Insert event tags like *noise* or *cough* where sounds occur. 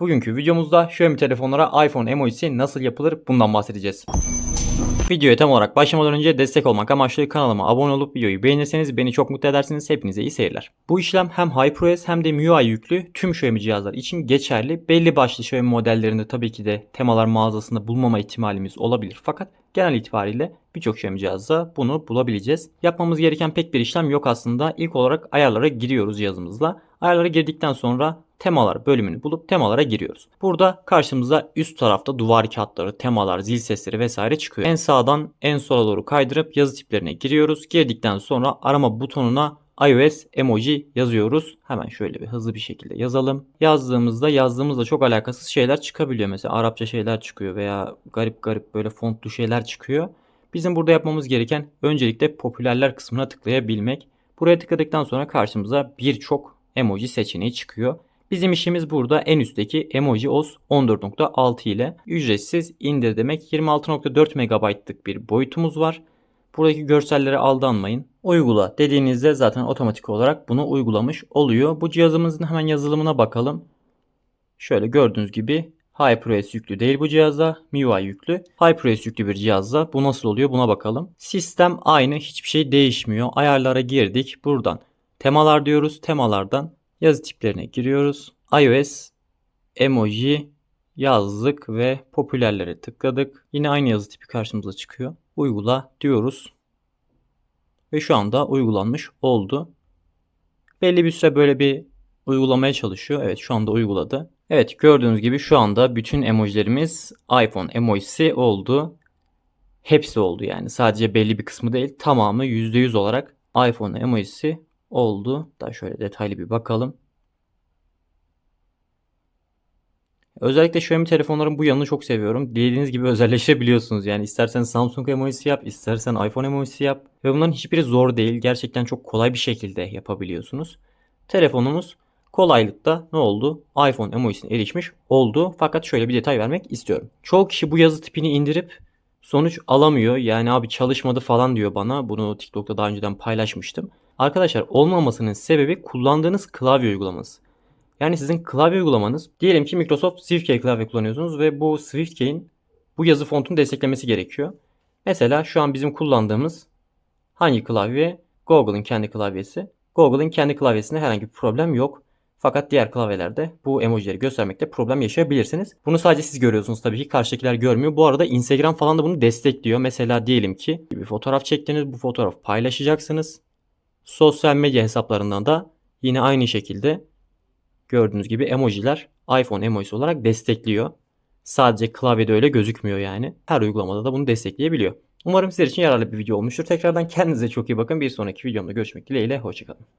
Bugünkü videomuzda Xiaomi telefonlara iPhone emojisi nasıl yapılır bundan bahsedeceğiz. Videoya tam olarak başlamadan önce destek olmak amaçlı kanalıma abone olup videoyu beğenirseniz beni çok mutlu edersiniz. Hepinize iyi seyirler. Bu işlem hem HyperOS hem de MIUI yüklü tüm Xiaomi cihazlar için geçerli. Belli başlı Xiaomi modellerinde tabii ki de temalar mağazasında bulmama ihtimalimiz olabilir. Fakat genel itibariyle birçok Xiaomi cihazda bunu bulabileceğiz. Yapmamız gereken pek bir işlem yok aslında. İlk olarak ayarlara giriyoruz cihazımızla. Ayarlara girdikten sonra temalar bölümünü bulup temalara giriyoruz. Burada karşımıza üst tarafta duvar kağıtları, temalar, zil sesleri vesaire çıkıyor. En sağdan en sola doğru kaydırıp yazı tiplerine giriyoruz. Girdikten sonra arama butonuna iOS emoji yazıyoruz. Hemen şöyle bir hızlı bir şekilde yazalım. Yazdığımızda yazdığımızda çok alakasız şeyler çıkabiliyor. Mesela Arapça şeyler çıkıyor veya garip garip böyle fontlu şeyler çıkıyor. Bizim burada yapmamız gereken öncelikle popülerler kısmına tıklayabilmek. Buraya tıkladıktan sonra karşımıza birçok emoji seçeneği çıkıyor. Bizim işimiz burada en üstteki emoji OS 14.6 ile ücretsiz indir demek 26.4 MB'lık bir boyutumuz var. Buradaki görsellere aldanmayın. Uygula dediğinizde zaten otomatik olarak bunu uygulamış oluyor. Bu cihazımızın hemen yazılımına bakalım. Şöyle gördüğünüz gibi HyperOS yüklü değil bu cihazda. MIUI yüklü. HyperOS yüklü bir cihazda. Bu nasıl oluyor buna bakalım. Sistem aynı. Hiçbir şey değişmiyor. Ayarlara girdik. Buradan temalar diyoruz. Temalardan yazı tiplerine giriyoruz. iOS emoji yazdık ve popülerlere tıkladık. Yine aynı yazı tipi karşımıza çıkıyor. Uygula diyoruz. Ve şu anda uygulanmış oldu. Belli bir süre böyle bir uygulamaya çalışıyor. Evet şu anda uyguladı. Evet gördüğünüz gibi şu anda bütün emojilerimiz iPhone emojisi oldu. Hepsi oldu yani. Sadece belli bir kısmı değil. Tamamı %100 olarak iPhone emojisi oldu. Daha şöyle detaylı bir bakalım. Özellikle Xiaomi telefonların bu yanını çok seviyorum. Dilediğiniz gibi *laughs* özelleşebiliyorsunuz. Yani istersen Samsung emojisi yap, istersen iPhone emojisi yap. Ve bunların hiçbiri zor değil. Gerçekten çok kolay bir şekilde yapabiliyorsunuz. Telefonumuz kolaylıkta ne oldu? iPhone emojisine erişmiş oldu. Fakat şöyle bir detay vermek istiyorum. Çoğu kişi bu yazı tipini indirip sonuç alamıyor. Yani abi çalışmadı falan diyor bana. Bunu TikTok'ta daha önceden paylaşmıştım. Arkadaşlar olmamasının sebebi kullandığınız klavye uygulaması. Yani sizin klavye uygulamanız diyelim ki Microsoft SwiftKey klavye kullanıyorsunuz ve bu SwiftKey'in bu yazı fontunu desteklemesi gerekiyor. Mesela şu an bizim kullandığımız hangi klavye? Google'ın kendi klavyesi. Google'ın kendi klavyesinde herhangi bir problem yok. Fakat diğer klavyelerde bu emojileri göstermekte problem yaşayabilirsiniz. Bunu sadece siz görüyorsunuz tabii ki karşıdakiler görmüyor. Bu arada Instagram falan da bunu destekliyor. Mesela diyelim ki bir fotoğraf çektiniz bu fotoğrafı paylaşacaksınız. Sosyal medya hesaplarından da yine aynı şekilde gördüğünüz gibi emojiler iPhone emojisi olarak destekliyor. Sadece klavyede öyle gözükmüyor yani. Her uygulamada da bunu destekleyebiliyor. Umarım sizler için yararlı bir video olmuştur. Tekrardan kendinize çok iyi bakın. Bir sonraki videomda görüşmek dileğiyle. Hoşçakalın.